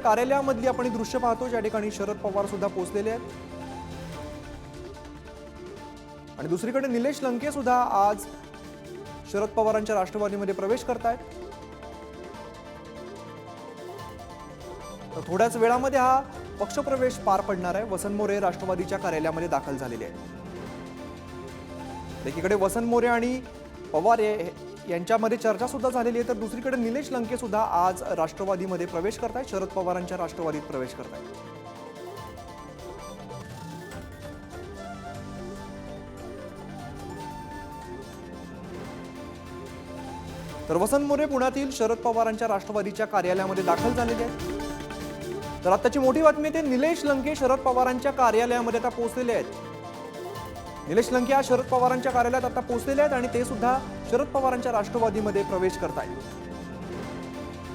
कार्यालयामधली आपण ही दृश्य पाहतो ज्या ठिकाणी शरद पवार सुद्धा पोहोचलेले आहेत. आणि दुसरीकडे निलेश लंके सुद्धा आज शरद पवारांच्या राष्ट्रवादीमध्ये प्रवेश करतायत. तर थोड्याच वेळामध्ये हा पक्षप्रवेश पार पडणार आहे. वसंत मोरे राष्ट्रवादीच्या कार्यालयामध्ये दाखल झालेले आहेत. एकीकडे वसंत मोरे आणि पवार हे- यांच्यामध्ये चर्चासुद्धा झालेली आहे. तर दुसरीकडे निलेश लंकेसुद्धा आज राष्ट्रवादीमध्ये प्रवेश करतायत. शरद पवारांच्या राष्ट्रवादीत प्रवेश करतायत. तर वसंत मोरे पुण्यातील शरद पवारांच्या राष्ट्रवादीच्या कार्यालयामध्ये दाखल झालेले आहेत. तर आताची मोठी बातमी ते निलेश लंके शरद पवारांच्या कार्यालयामध्ये आता पोहोचलेले आहेत. निलेश लंके हा शरद पवारांच्या कार्यालयात आता पोहोचलेले आहेत आणि ते सुद्धा शरद पवारांच्या राष्ट्रवादीमध्ये प्रवेश करतायत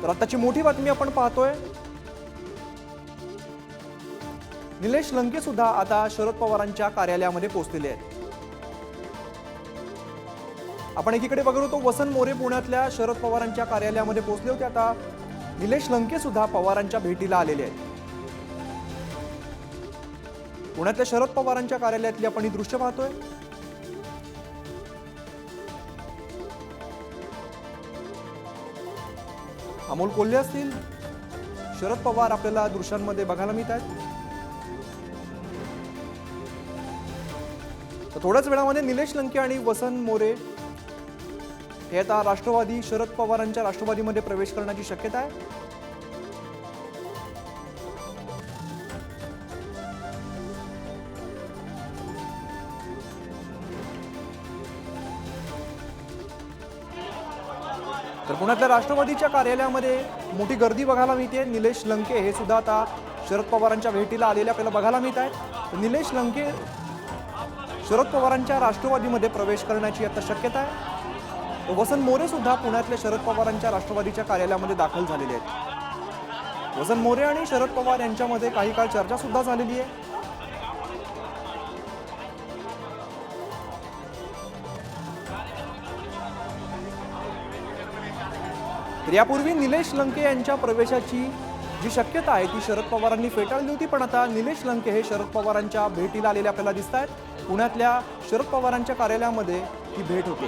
तर आताची मोठी बातमी आपण पाहतोय. निलेश लंके सुद्धा आता शरद पवारांच्या कार्यालयामध्ये पोहोचलेले आहेत. आपण एकीकडे बघत होतो वसंत मोरे पुण्यातल्या शरद पवारांच्या कार्यालयामध्ये पोहोचले होते. आता निलेश लंके सुद्धा पवारांच्या भेटीला आलेले आहेत. पुण्यातल्या शरद पवारांच्या कार्यालयातली आपण ही दृश्य पाहतोय. अमोल कोल्हे असतील शरद पवार आपल्याला दृश्यांमध्ये बघायला मिळत आहेत. तर थोड्याच वेळामध्ये निलेश लंके आणि वसंत मोरे हे आता राष्ट्रवादी शरद पवारांच्या राष्ट्रवादीमध्ये प्रवेश करण्याची शक्यता आहे. तर पुण्यातल्या राष्ट्रवादीच्या कार्यालयामध्ये मोठी गर्दी बघायला मिळते. निलेश लंके हे सुद्धा आता शरद पवारांच्या भेटीला आलेले आपल्याला बघायला मिळत आहेत. निलेश लंके शरद पवारांच्या राष्ट्रवादीमध्ये प्रवेश करण्याची आता शक्यता आहे. वसंत मोरे सुद्धा पुण्यातल्या शरद पवारांच्या राष्ट्रवादीच्या कार्यालयामध्ये दाखल झालेले आहेत. वसंत मोरे आणि शरद पवार यांच्यामध्ये काही काळ चर्चा सुद्धा झालेली आहे. तर यापूर्वी निलेश लंके यांच्या प्रवेशाची जी शक्यता आहे ती शरद पवारांनी फेटाळली होती पण आता निलेश लंके हे शरद पवारांच्या भेटीला आलेले आपल्याला दिसत आहेत पुण्यातल्या शरद पवारांच्या कार्यालयामध्ये ही भेट होते.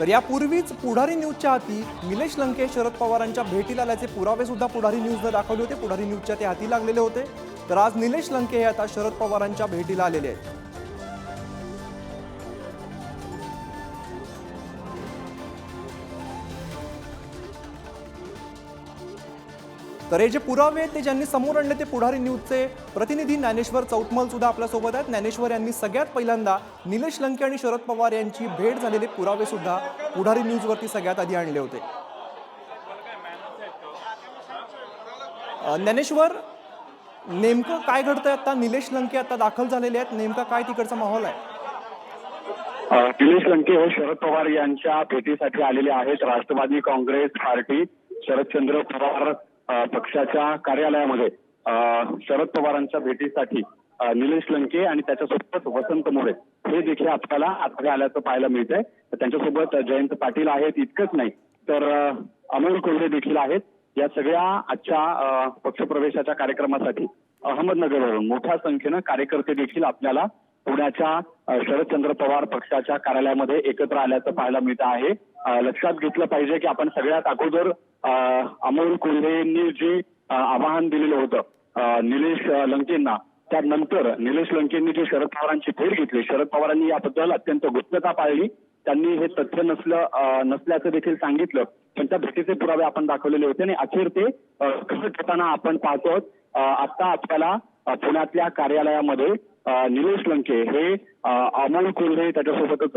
तर यापूर्वीच पुढारी न्यूजच्या हाती निलेश लंके शरद पवारांच्या भेटीला आल्याचे पुरावे सुद्धा पुढारी न्यूजनं दाखवले होते. पुढारी न्यूजच्या ते हाती लागलेले होते. तर आज निलेश लंके हे आता शरद पवारांच्या भेटीला आलेले आहेत. तर हे जे पुरावे आहेत ते ज्यांनी समोर आणले ते पुढारी न्यूजचे प्रतिनिधी ज्ञानेश्वर चौतमल सुद्धा आपल्यासोबत आहेत. ज्ञानेश्वर यांनी सगळ्यात पहिल्यांदा निलेश लंके आणि शरद पवार यांची भेट झालेले पुरावे सुद्धा पुढारी न्यूजवरती सगळ्यात आधी आणले होते. ज्ञानेश्वर नेमकं काय घडतंय आता? निलेश लंके आता दाखल झालेले आहेत. नेमका काय तिकडचा माहोल आहे? निलेश लंके हे शरद पवार यांच्या भेटीसाठी आलेले आहेत. राष्ट्रवादी काँग्रेस पार्टी शरदचंद्र पवार पक्षाच्या कार्यालयामध्ये शरद पवारांच्या भेटीसाठी निलेश लंके आणि त्याच्यासोबत वसंत मोरे हे देखील आपल्याला आता आल्याचं पाहायला मिळतंय. त्यांच्यासोबत जयंत पाटील आहेत इतकंच नाही तर अमोल कोल्हे देखील आहेत. या सगळ्या आजच्या पक्षप्रवेशाच्या कार्यक्रमासाठी अहमदनगरवरून मोठ्या संख्येनं कार्यकर्ते देखील आपल्याला पुण्याच्या शरदचंद्र पवार पक्षाच्या कार्यालयामध्ये एकत्र आल्याचं पाहायला मिळत आहे. लक्षात घेतलं पाहिजे की आपण सगळ्यात अगोदर अमोल कोल्हे यांनी जे आवाहन दिलेलं होतं निलेश लंकेंना त्यानंतर निलेश लंकेंनी जे शरद पवारांची भेट घेतली शरद पवारांनी याबद्दल अत्यंत गुप्तता पाळली. त्यांनी हे तथ्य नसलं नसल्याचं देखील सांगितलं. पण त्या भेटीचे पुरावे आपण दाखवलेले होते आणि अखेर ते अ, करताना आपण पाहतो आता आपल्याला पुण्यातल्या कार्यालयामध्ये निलेश लंके हे अमोल कोल्हे त्याच्यासोबतच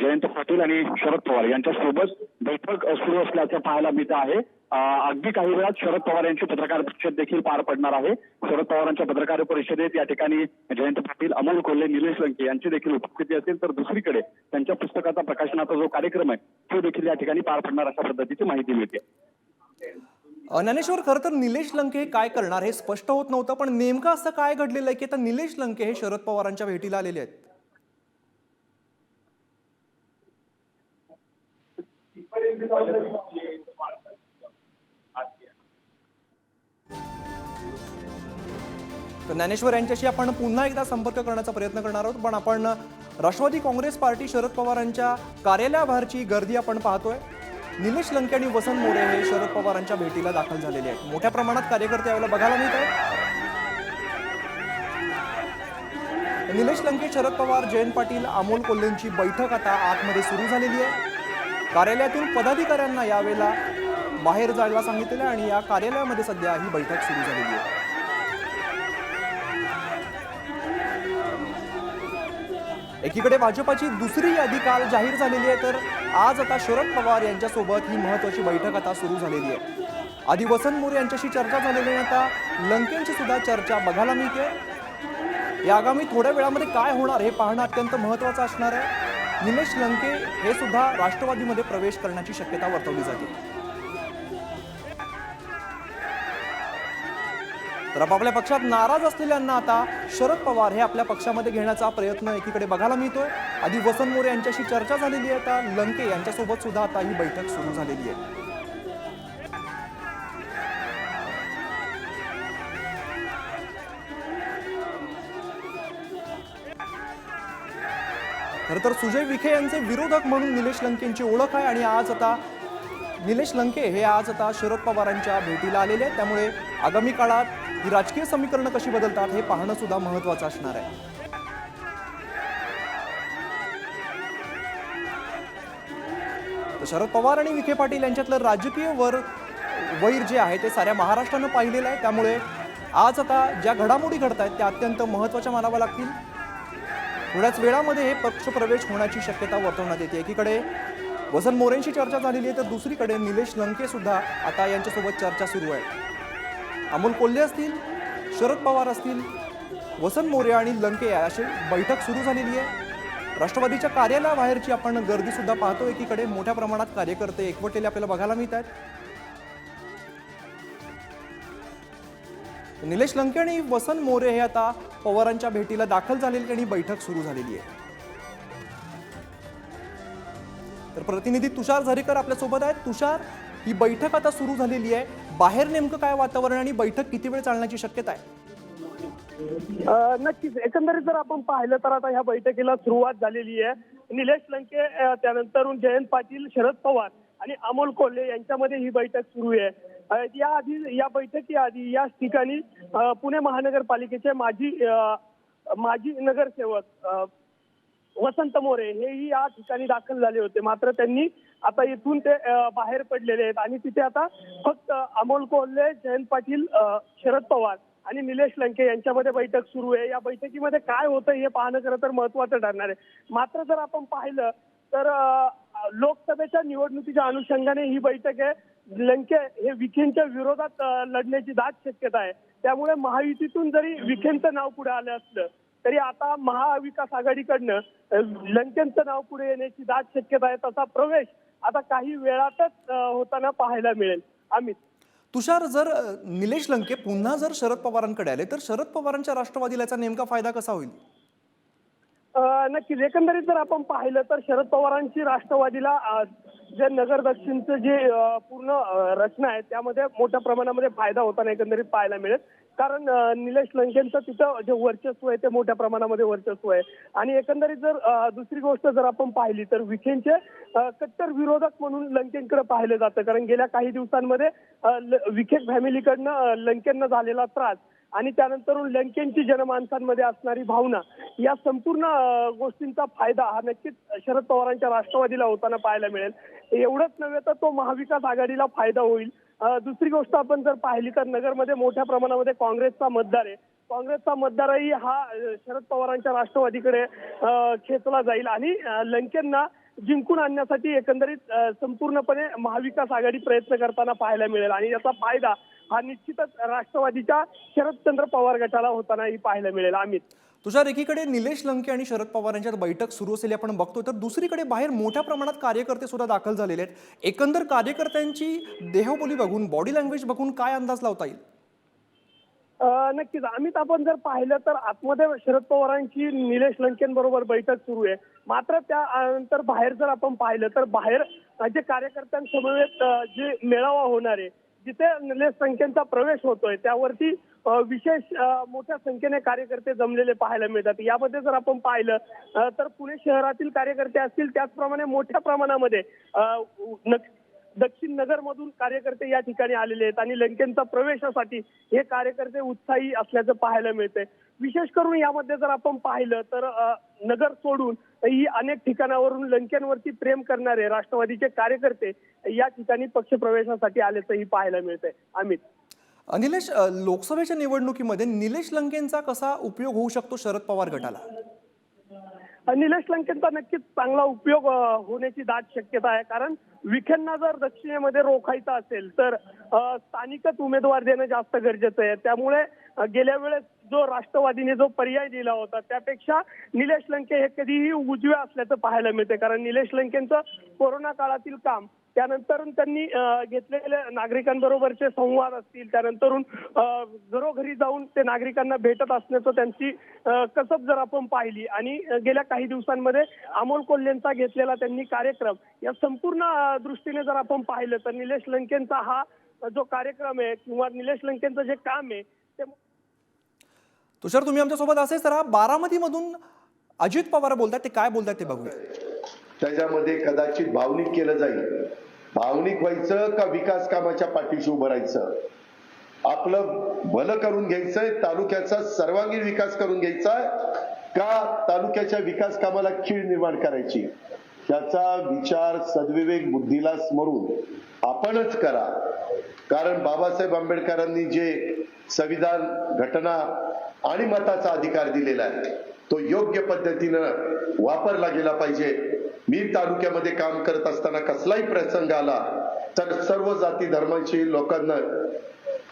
जयंत पाटील आणि शरद पवार यांच्यासोबत बैठक सुरू असल्याचं पाहायला मिळत आहे. अगदी काही वेळात शरद पवार यांची पत्रकार परिषद देखील पार पडणार आहे. शरद पवारांच्या पत्रकार परिषदेत या ठिकाणी जयंत पाटील अमोल कोल्हे निलेश लंके यांची देखील उपस्थिती असेल तर दुसरीकडे त्यांच्या पुस्तकाचा प्रकाशनाचा जो कार्यक्रम आहे तो देखील या ठिकाणी पार पडणार अशा पद्धतीची माहिती मिळते. ज्ञानेश्वर खरं तर निलेश लंके हे काय करणार हे स्पष्ट होत नव्हतं पण नेमकं असं काय घडलेलं आहे की आता निलेश लंके हे शरद पवारांच्या भेटीला आलेले आहेत? ज्ञानेश्वर यांच्याशी आपण पुन्हा एकदा संपर्क करण्याचा प्रयत्न करणार आहोत. पण आपण राष्ट्रवादी काँग्रेस पार्टी शरद पवारांच्या कार्यालयाबाहेरची गर्दी आपण पाहतोय. निलेश लंके आणि वसंत मोरे हे शरद पवारांच्या भेटीला दाखल झालेले आहेत. मोठ्या प्रमाणात कार्यकर्ते यावेळेला बघायला मिळत आहेत. निलेश लंके शरद पवार जयंत पाटील अमोल कोल्हेंची बैठक आता आतमध्ये सुरू झालेली आहे. कार्यालयातून पदाधिकाऱ्यांना यावेळेला बाहेर जायला सांगितलेलं आणि या कार्यालयामध्ये सध्या ही बैठक सुरू झालेली आहे. एकीकडे भाजपाची दुसरी यादी काल जाहीर झालेली आहे तर आज आता शरद पवार यांच्यासोबत ही महत्वाची बैठक आता सुरू झालेली आहे. आधी वसंत मोरे यांच्याशी चर्चा झालेली आहे आता लंकेंची सुद्धा चर्चा बघायला मिळते. या आगामी थोड्या वेळामध्ये काय होणार हे पाहणं अत्यंत महत्वाचं असणार आहे. निमेश लंके हे सुद्धा राष्ट्रवादीमध्ये प्रवेश करण्याची शक्यता वर्तवली जाते. तर आपापल्या पक्षात नाराज असलेल्यांना आता शरद पवार हे आपल्या पक्षामध्ये घेण्याचा प्रयत्न एकीकडे बघायला मिळतोय. आधी वसंत मोरे यांच्याशी चर्चा झालेली आहे आता लंके यांच्यासोबत सुद्धा आता ही बैठक सुरू झालेली आहे. खरं तर सुजय विखे यांचे विरोधक म्हणून निलेश लंकेंची ओळख आहे आणि आज आता निलेश लंके हे आज आता शरद पवारांच्या भेटीला आलेले आहेत. त्यामुळे आगामी काळात ही राजकीय समीकरणं कशी बदलतात हे पाहणं सुद्धा महत्वाचं असणार आहे. तर शरद पवार आणि विखे पाटील यांच्यातलं राजकीय वर वैर जे आहे ते साऱ्या महाराष्ट्रानं पाहिलेलं आहे. त्यामुळे आज आता ज्या घडामोडी घडत आहेत त्या अत्यंत महत्त्वाच्या मानाव्या लागतील. थोड्याच वेळामध्ये हे पक्ष प्रवेश होण्याची शक्यता वर्तवण्यात येते. एकीकडे वसंत मोरेंशी चर्चा झालेली आहे तर दुसरीकडे निलेश लंके सुद्धा आता यांच्यासोबत चर्चा सुरू आहे. अमोल कोल्हे असतील शरद पवार असतील वसंत मोरे आणि लंके अशी बैठक सुरू झालेली आहे. राष्ट्रवादीच्या कार्यालयाबाहेरची आपण गर्दीसुद्धा पाहतो. एकीकडे मोठ्या प्रमाणात कार्यकर्ते एकवटलेले आपल्याला बघायला मिळत आहेत निलेश लंके आणि वसंत मोरे हे आता पवारांच्या भेटीला दाखल झालेली आणि बैठक सुरू झालेली आहे. तर प्रतिनिधी तुषार झरेकर आपल्यासोबत आहेत. तुषार ही बैठक आता सुरू झालेली आहे. बाहेर नेमकं काय वातावरण आणि बैठक किती वेळ चालण्याची शक्यता आहे? नक्कीच. एकंदरीत जर आपण पाहिलं तर आता ह्या बैठकीला सुरुवात झालेली आहे. निलेश लंके त्यानंतर त्यानंतरून जयंत पाटील शरद पवार आणि अमोल कोल्हे यांच्यामध्ये ही बैठक सुरू आहे. या आधी या बैठकीआधी याच ठिकाणी पुणे महानगरपालिकेचे माजी माजी नगरसेवक वसंत मोरे हेही या ठिकाणी दाखल झाले होते. मात्र त्यांनी आता इथून ते बाहेर पडलेले आहेत. आणि तिथे आता फक्त अमोल कोल्हे जयंत पाटील शरद पवार आणि निलेश लंके यांच्यामध्ये बैठक सुरू आहे. या बैठकीमध्ये काय होतं हे पाहणं खरं तर महत्वाचं ठरणार आहे. मात्र जर आपण पाहिलं तर लोकसभेच्या निवडणुकीच्या अनुषंगाने ही बैठक आहे. लंके हे विखेंच्या विरोधात लढण्याची दाट शक्यता आहे. त्यामुळे महायुतीतून जरी विखेंचं नाव पुढे आलं असलं तरी आता महाविकास आघाडीकडनं लंकेंचं नाव पुढे येण्याची दाट शक्यता आहे तसा प्रवेश आता काही वेळातच होताना पाहायला मिळेल. अमित. तुषार जर निलेश लंके पुन्हा जर शरद पवारांकडे आले तर शरद पवारांच्या राष्ट्रवादीला याचा नेमका फायदा कसा होईल? नक्कीच. एकंदरीत जर आपण पाहिलं तर शरद पवारांची राष्ट्रवादीला जे नगर दक्षिणचं जे पूर्ण रचना आहे त्यामध्ये मोठ्या प्रमाणामध्ये फायदा होताना एकंदरीत पाहायला मिळेल. कारण निलेश लंकेंचं तिथं जे वर्चस्व आहे ते मोठ्या प्रमाणामध्ये वर्चस्व आहे. आणि एकंदरीत जर दुसरी गोष्ट जर आपण पाहिली तर विखेंचे कट्टर विरोधक म्हणून लंकेंकडे पाहिलं जातं. कारण गेल्या काही दिवसांमध्ये विखे फॅमिलीकडनं लंकेंना झालेला त्रास आणि त्यानंतर लंकेंची जनमानसांमध्ये असणारी भावना या संपूर्ण गोष्टींचा फायदा हा नक्कीच शरद पवारांच्या राष्ट्रवादीला होताना पाहायला मिळेल. एवढंच नव्हे तर तो महाविकास आघाडीला फायदा होईल. दुसरी गोष्ट आपण जर पाहिली तर नगरमध्ये मोठ्या प्रमाणामध्ये काँग्रेसचा मतदार आहे. काँग्रेसचा मतदारही हा शरद पवारांच्या राष्ट्रवादीकडे खेचला जाईल आणि लंकेंना जिंकून आणण्यासाठी एकंदरीत संपूर्णपणे महाविकास आघाडी प्रयत्न करताना पाहायला मिळेल. आणि याचा फायदा हा निश्चितच राष्ट्रवादीच्या शरदचंद्र पवार गटाला होतानाही पाहायला मिळेल. अमित तुषार एकीकडे निलेश लंके आणि शरद पवार यांच्यात बैठक सुरू असलेली आपण बघतोय तर दुसरीकडे बाहेर मोठ्या प्रमाणात कार्यकर्ते सुद्धा दाखल झालेले आहेत. एकंदर कार्यकर्त्यांची देहबोली बघून बॉडी लँग्वेज बघून काय अंदाज लावता येईल? नक्कीच. अमित आपण जर पाहिलं तर आतमध्ये शरद पवारांची निलेश लंकेंबरोबर बैठक सुरू आहे. मात्र त्यानंतर बाहेर जर आपण पाहिलं तर बाहेर जे कार्यकर्त्यांसमवेत जे मेळावा होणार आहे जिथे निलेश संख्येचा प्रवेश होतोय त्यावरती विशेष मोठ्या संख्येने कार्यकर्ते जमलेले पाहायला मिळतात. यामध्ये जर आपण पाहिलं तर पुणे शहरातील कार्यकर्ते असतील त्याचप्रमाणे मोठ्या प्रमाणामध्ये दक्षिण नगर मधून कार्यकर्ते या ठिकाणी आलेले आहेत आणि लंकेंचा प्रवेशासाठी हे कार्यकर्ते उत्साही असल्याचं पाहायला मिळतंय. विशेष करून यामध्ये जर आपण पाहिलं तर नगर सोडून ही अनेक ठिकाणावरून लंकेंवरती प्रेम करणारे राष्ट्रवादीचे कार्यकर्ते या ठिकाणी पक्षप्रवेशासाठी आल्याचंही पाहायला मिळतंय. अमित. निलेश लोकसभेच्या निवडणुकीमध्ये निलेश लंकेंचा कसा उपयोग होऊ शकतो शरद पवार गटाला? निलेश लंकेचा नक्कीच चांगला उपयोग होण्याची दाट शक्यता आहे. कारण विखेंना जर दक्षिणेमध्ये रोखायचं असेल तर स्थानिकच उमेदवार देणं जास्त गरजेचं आहे. त्यामुळे गेल्या वेळेस जो राष्ट्रवादीने जो पर्याय दिला होता त्यापेक्षा निलेश लंके हे कधीही उजव्या असल्याचं पाहायला मिळते कारण निलेश लंकेंचं कोरोना काळातील काम त्यानंतर त्यांनी घेतलेल्या नागरिकांबरोबरचे संवाद असतील त्यानंतर घरोघरी जाऊन ते नागरिकांना भेटत असण्याचं त्यांची कसब जर आपण पाहिली आणि गेल्या काही दिवसांमध्ये अमोल कोल्हेंचा घेतलेला त्यांनी कार्यक्रम या संपूर्ण दृष्टीने जर आपण पाहिलं तर निलेश लंकेंचा हा जो कार्यक्रम आहे किंवा निलेश लंकेंचं जे काम आहे ते तुषार तुम्ही आमच्यासोबत असेल तर बारामतीमधून अजित पवार बोलतात ते काय बोलतात ते बघूया. त्याच्यामध्ये कदाचित भावनिक केलं जाईल. भावनिक व्हायचं का विकास कामाच्या पाठीशी उभं राहायचं? आपलं भलं करून घ्यायचंय तालुक्याचा सर्वांगीण विकास करून घ्यायचा का तालुक्याच्या विकास कामाला खीळ निर्माण करायची? त्याचा विचार सद्विवेक बुद्धीला स्मरून आपणच करा. कारण बाबासाहेब आंबेडकरांनी जे संविधान घटना आणि मताचा अधिकार दिलेला आहे तो योग्य पद्धतीनं वापरला गेला पाहिजे. मी तालुक्यामध्ये काम करत असताना कसलाही प्रसंग आला तर सर्व जाती धर्मांशी लोकांना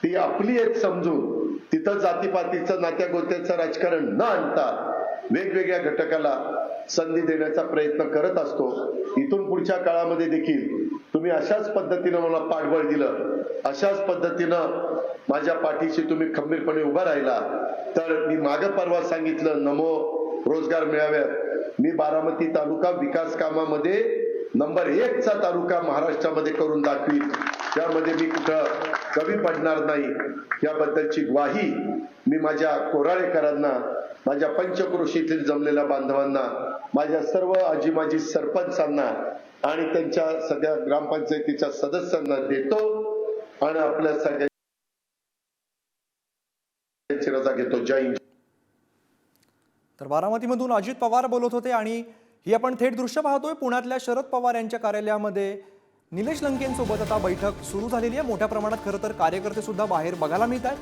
ती आपली एक समजून तिथं जातीपातीचं नात्या गोत्याचं राजकारण न आणता वेगवेगळ्या घटकाला संधी देण्याचा प्रयत्न करत असतो. इथून पुढच्या काळामध्ये देखील तुम्ही अशाच पद्धतीनं मला पाठबळ दिलं अशाच पद्धतीनं माझ्या पाठीशी तुम्ही खंबीरपणे उभा राहिला तर मी मागं परवा सांगितलं नमो रोजगार मिळाव्यात मी बारामती तालुका विकास कामामध्ये नंबर एक चा तालुका महाराष्ट्रामध्ये करून दाखवीन. त्यामध्ये मी कुठं कमी पडणार नाही याबद्दलची ग्वाही मी माझ्या कोराळेकरांना माझ्या पंचक्रोशीतील जमलेल्या बांधवांना माझ्या सर्व आजी माजी सरपंचांना आणि त्यांच्या सगळ्या ग्रामपंचायतीच्या सदस्यांना देतो आणि आपल्या सगळ्यांची रजा घेतो. जय हिंद. तर बारामतीमधून अजित पवार बोलत होते आणि ही आपण थेट दृश्य पाहतोय. पुण्यातल्या शरद पवार यांच्या कार्यालयामध्ये निलेश लंकेंसोबत आता बैठक सुरू झालेली आहे. मोठ्या प्रमाणात खरं तर कार्यकर्ते सुद्धा बाहेर बघायला मिळत आहेत